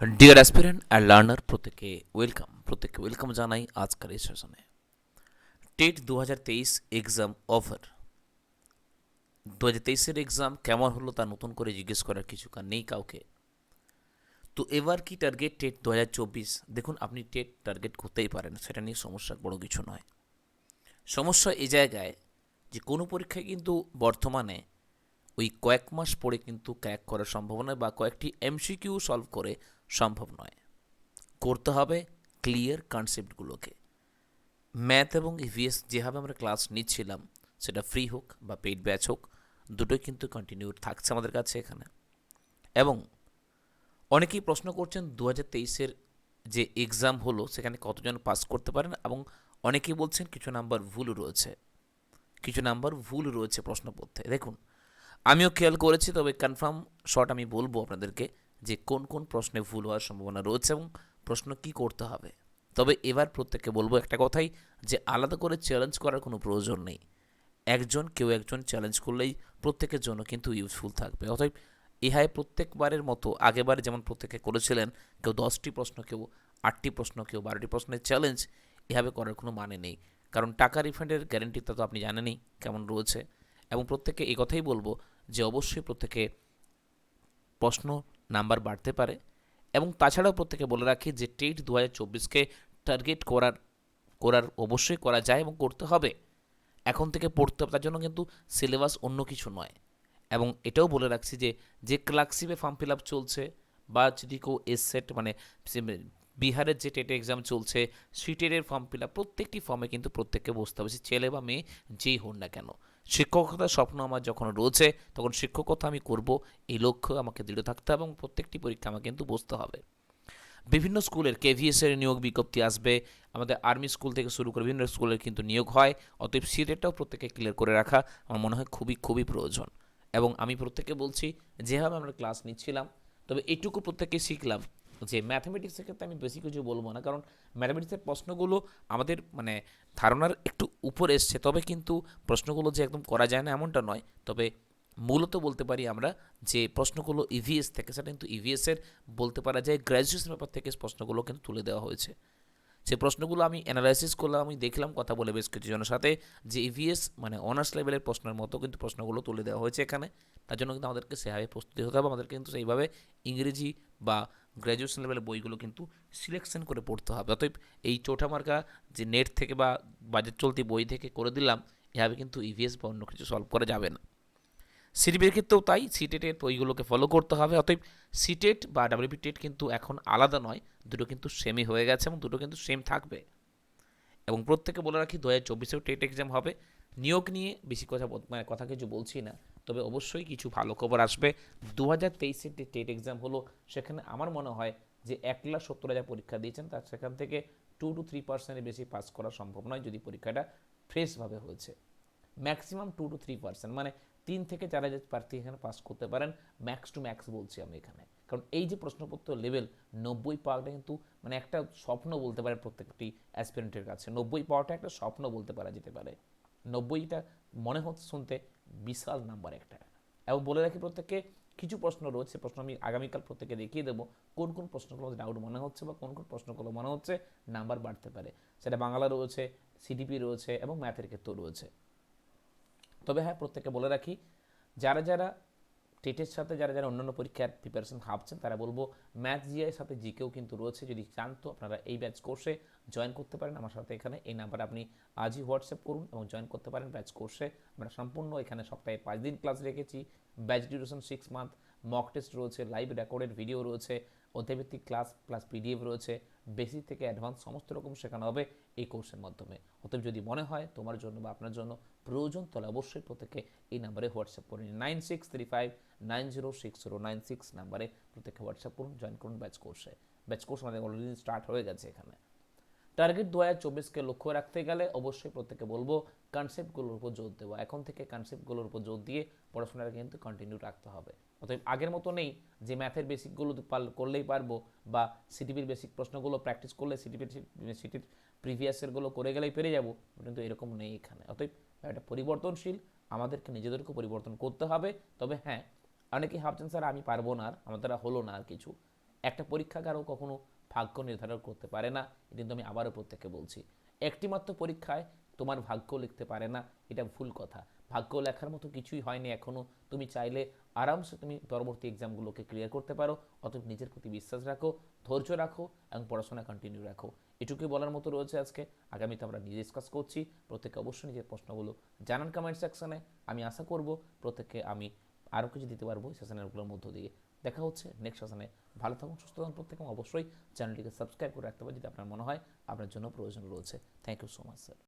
Deer aspirant and learner প্রত্যেকে welcome প্রত্যেককে welcome জানাই আজকের এই সেশনে টেট দু হাজার তেইশ এক্সাম ওভার দু হাজার তেইশের এক্সাম কেমন হলো তা নতুন করে জিজ্ঞেস করার কিছু কার নেই কাউকে তো এবার কি টার্গেট টেট দু হাজার চব্বিশ দেখুন আপনি টেট টার্গেট করতেই পারেন সেটা নিয়ে সমস্যা বড় কিছু নয় সমস্যা এই জায়গায় যে কোনো পরীক্ষায় কিন্তু বর্তমানে ওই কয়েক মাস পরে কিন্তু ক্র্যাক করার সম্ভাবনা বা কয়েকটি এমসিকিউ সলভ করে সম্ভব নয়। করতে হবে ক্লিয়ার কনসেপ্টগুলোকে ম্যাথ এবং ইভিএস যেভাবে আমরা ক্লাস নিচ্ছিলাম, সেটা ফ্রি হোক বা পেইড ব্যাচ হোক, দুটোই কিন্তু কন্টিনিউ থাকছে আমাদের কাছে এখানে। এবং অনেকেই প্রশ্ন করছেন দু হাজার তেইশের যে এক্সাম হলো, সেখানে কতজন পাস করতে পারেন? এবং অনেকেই বলছেন কিছু নাম্বার ভুল রয়েছে। কিছু নাম্বার ভুল রয়েছে প্রশ্নপত্রে। দেখুন, আমিও খেয়াল করেছি, তবে কনফার্ম শর্ট আমি বলব আপনাদেরকে। যে কোন কোন প্রশ্নে ভুল হওয়ার সম্ভাবনা রয়েছে এবং প্রশ্ন কি করতে হবে। তবে এবার প্রত্যেককে বলব একটা কথাই যে আলাদা করে চ্যালেঞ্জ করার কোনো প্রয়োজন নেই। একজন কেউ একজন চ্যালেঞ্জ করলেই প্রত্যেকের জন্য কিন্তু ইউজফুল থাকবে। অতএব ইহায় প্রত্যেকবারের মতো আগেবার যেমন প্রত্যেকে করেছিলেন, কেউ দশটি প্রশ্ন, কেউ আটটি প্রশ্ন, কেউ বারোটি প্রশ্নের চ্যালেঞ্জ এভাবে করার কোনো মানে নেই। কারণ টাকা রিফান্ডের গ্যারেন্টিটা তো আপনি জানেনই কেমন রয়েছে। এবং প্রত্যেককে এই কথাই বলব যে অবশ্যই প্রত্যেকে প্রশ্ন নাম্বার বাড়তে পারে এবং তাছাড়াও প্রত্যেকে বলে রাখি যে টেট দু হাজার চব্বিশকে টার্গেট করার করার অবশ্যই করা যায় এবং করতে হবে। এখন থেকে পড়তে হবে, তার জন্য কিন্তু সিলেবাস অন্য কিছু নয়। এবং এটাও বলে রাখছি যে যে ক্লার্কশিপে ফর্ম ফিল আপ চলছে বা যদি কেউ এস সেট মানে বিহারের যে টেট এক্সাম চলছে সিটেটের ফর্ম ফিল আপ প্রত্যেকটি ফর্মে কিন্তু প্রত্যেককে বসতে হবে, সে ছেলে বা মেয়ে যেই হন না কেন। শিক্ষকতার স্বপ্ন আমার যখন রয়েছে, তখন শিক্ষকতা আমি করব, এই লক্ষ্য আমাকে দৃঢ় থাকতে হবে এবং প্রত্যেকটি পরীক্ষা আমাকে কিন্তু বসতে হবে। বিভিন্ন স্কুলের কেভিএসের নিয়োগ বিজ্ঞপ্তি আসবে, আমাদের আর্মি স্কুল থেকে শুরু করে বিভিন্ন স্কুলের কিন্তু নিয়োগ হয়, অতএব সিটেটাও প্রত্যেকে ক্লিয়ার করে রাখা আমার মনে হয় খুবই খুবই প্রয়োজন। এবং আমি প্রত্যেকে বলছি, যেভাবে আমরা ক্লাস নিচ্ছিলাম, তবে এটুকু প্রত্যেকে শিখলাম। যে ম্যাথামেটিক্সের ক্ষেত্রে আমি বেশি কিছু বলব না, কারণ ম্যাথামেটিক্সের প্রশ্নগুলো আমাদের মানে ধারণার একটু উপরে এসছে। তবে কিন্তু প্রশ্নগুলো যে একদম করা যায় না এমনটা নয়। তবে মূলত বলতে পারি আমরা যে প্রশ্নগুলো ইভিএস থেকে, সেটা কিন্তু ইভিএসের বলতে পারা যায় গ্র্যাজুয়েশন পেপার থেকে প্রশ্নগুলো কিন্তু তুলে দেওয়া হয়েছে। সে প্রশ্নগুলো আমি অ্যানালাইসিস করলাম, আমি দেখলাম, কথা বলে বেশ কিছুজনের সাথে যে ইভিএস মানে অনার্স লেভেলের প্রশ্নের মতো কিন্তু প্রশ্নগুলো তুলে দেওয়া হয়েছে এখানে। তার জন্য কিন্তু আমাদেরকে সেভাবে প্রস্তুতি হতে হবে। আমাদেরকে কিন্তু সেইভাবে ইংরেজি বা গ্র্যাজুয়েশন লেভেলের বইগুলো কিন্তু সিলেকশন করে পড়তে হবে। অতএব এই চোটা মার্কা যে নেট থেকে বা বাজেট চলতি বই থেকে করে দিলাম, এভাবে কিন্তু ইভিএস বা অন্য কিছু সলভ করা যাবে না। সিডিবির ক্ষেত্রেও তাই সিটেটের বইগুলোকে ফলো করতে হবে। অতএব সিটেট বা ডাব্লিউপি টেট কিন্তু এখন আলাদা নয়, দুটো কিন্তু সেমই হয়ে গেছে এবং দুটো কিন্তু সেম থাকবে। এবং প্রত্যেকে বলে রাখি, দু হাজার চব্বিশেও টেট এক্সাম হবে। নিয়োগ নিয়ে বেশি কথা মানে কথা কিছু বলছি না। তবে অবশ্যই কিছু ভালো খবর আসবে। দু হাজার তেইশের যে টেট এক্সাম হলো, সেখানে আমার মনে হয় যে এক লাখ সত্তর হাজার পরীক্ষা দিয়েছেন। তার সেখান থেকে টু টু থ্রি পার্সেন্টের বেশি পাস করা সম্ভব নয় যদি পরীক্ষাটা ফ্রেশভাবে হয়েছে। Maximum two two three percent মানে তিন থেকে চার হাজার প্রার্থী এখানে পাস করতে পারেন। ম্যাক্স টু ম্যাক্স বলছি আমি এখানে। কারণ এই যে প্রশ্নপত্র লেভেল নব্বই পাওয়াটা কিন্তু মানে একটা স্বপ্ন বলতে পারে প্রত্যেকটি অ্যাসপিরেন্টের কাছে। নব্বই পাওয়াটা একটা স্বপ্ন বলতে পারা যেতে পারে। নব্বইটা মনে হচ্ছে শুনতে বিশাল নাম্বার একটা। এবং বলে রাখি প্রত্যেককে, কিছু প্রশ্ন রয়েছে প্রশ্ন আমি আগামীকাল প্রত্যেকে দেখিয়ে দেবো। কোন কোন প্রশ্নগুলো ডাউট মনে হচ্ছে বা কোন কোন প্রশ্নগুলো মনে হচ্ছে নাম্বার বাড়তে পারে। সেটা বাংলা রয়েছে সিডিপি রয়েছে এবং ম্যাথের ক্ষেত্রেও রয়েছে। তবে হ্যাঁ প্রত্যেককে বলে রাখি, যারা যারা টেটের সাথে যারা যারা অন্যান্য পরীক্ষার প্রিপারেশন ভাবছেন, তারা বলব ম্যাথ জিআইয়ের সাথে জিকেও কিন্তু রয়েছে। যদি চান তো আপনারা এই ব্যাচ কোর্সে জয়েন করতে পারেন। আমার সাথে এখানে এই নাম্বারে আপনি আজই হোয়াটসঅ্যাপ করুন এবং জয়েন করতে পারেন ব্যাচ কোর্সে আমরা সম্পূর্ণ এখানে সপ্তাহে পাঁচ দিন ক্লাস রেখেছি। Batch duration six month mock test রয়েছে লাইভ রেকর্ডেড ভিডিও রয়েছে, অধ্যায়ভিত্তিক ক্লাস প্লাস পিডিএফ রয়েছে বেসিক থেকে অ্যাডভান্স সমস্ত রকম শেখানো হবে এই কোর্সের মাধ্যমে। অতএব যদি মনে হয় তোমার জন্য বা আপনার জন্য প্রয়োজন, তাহলে অবশ্যই প্রত্যেকে এই নাম্বারে হোয়াটসঅ্যাপ করুন nine six three five nine zero six zero nine six নাম্বারে প্রত্যেকে হোয়াটসঅ্যাপ করুন জয়েন করুন ব্যাচ কোর্সে ব্যাচ কোর্স আমাদের অলরেডি স্টার্ট হয়ে গেছে এখানে। টার্গেট দু হাজার চব্বিশকে লক্ষ্য রাখতে গেলে অবশ্যই প্রত্যেকে বলব কনসেপ্টগুলোর উপর জোর দেবো এখন থেকে কনসেপ্টগুলোর উপর জোর দিয়ে পড়াশোনাটা কিন্তু কন্টিনিউ রাখতে হবে। অতএব আগের মতো নেই যে ম্যাথের বেসিকগুলো করলেই পারব বা সিটিপির বেসিক প্রশ্নগুলো প্র্যাকটিস করলে সিটিপির সিটির প্রিভিয়াসেরগুলো করে গেলেই পেরে যাব, কিন্তু এরকম নেই এখানে। অতএব এটা পরিবর্তনশীল, আমাদেরকে নিজেদেরকে পরিবর্তন করতে হবে। তবে হ্যাঁ অনেকেই ভাবছেন, স্যার, আমি পারব না আর, আমার দ্বারা হলো না আর কিছু। একটা পরীক্ষাগারও কখনো ভাগ্য নির্ধারণ করতে পারে না, এটা কিন্তু আমি আবারও প্রত্যেককে বলছি। একটিমাত্র পরীক্ষায় তোমার ভাগ্য লিখতে পারে না, এটা ভুল কথা। ভাগ্য লেখার মতো কিছুই হয়নি এখনও তুমি চাইলে আরামসে তুমি পরবর্তী এক্সামগুলোকে ক্লিয়ার করতে পারো, অতএব নিজের প্রতি বিশ্বাস রাখো, ধৈর্য রাখো এবং পড়াশোনা কন্টিনিউ রাখো। এটুকুই বলার মতো রয়েছে আজকে। আগামীতে আমরা নিজে ডিসকাস করছি। প্রত্যেকে অবশ্যই নিজের প্রশ্নগুলো জানান কমেন্ট সেকশনে আমি আশা করব প্রত্যেককে আমি আরও কিছু দিতে পারব এই সেশনগুলোর মধ্য দিয়ে। দেখা হচ্ছে নেক্সট সেশনে ভালো থাকুন, সুস্থ থাকুন প্রত্যেকে অবশ্যই চ্যানেলটিকে সাবস্ক্রাইব করে রাখতে পারেন যদি আপনার মনে হয় আপনার জন্য প্রয়োজন রয়েছে। Thank you so much sir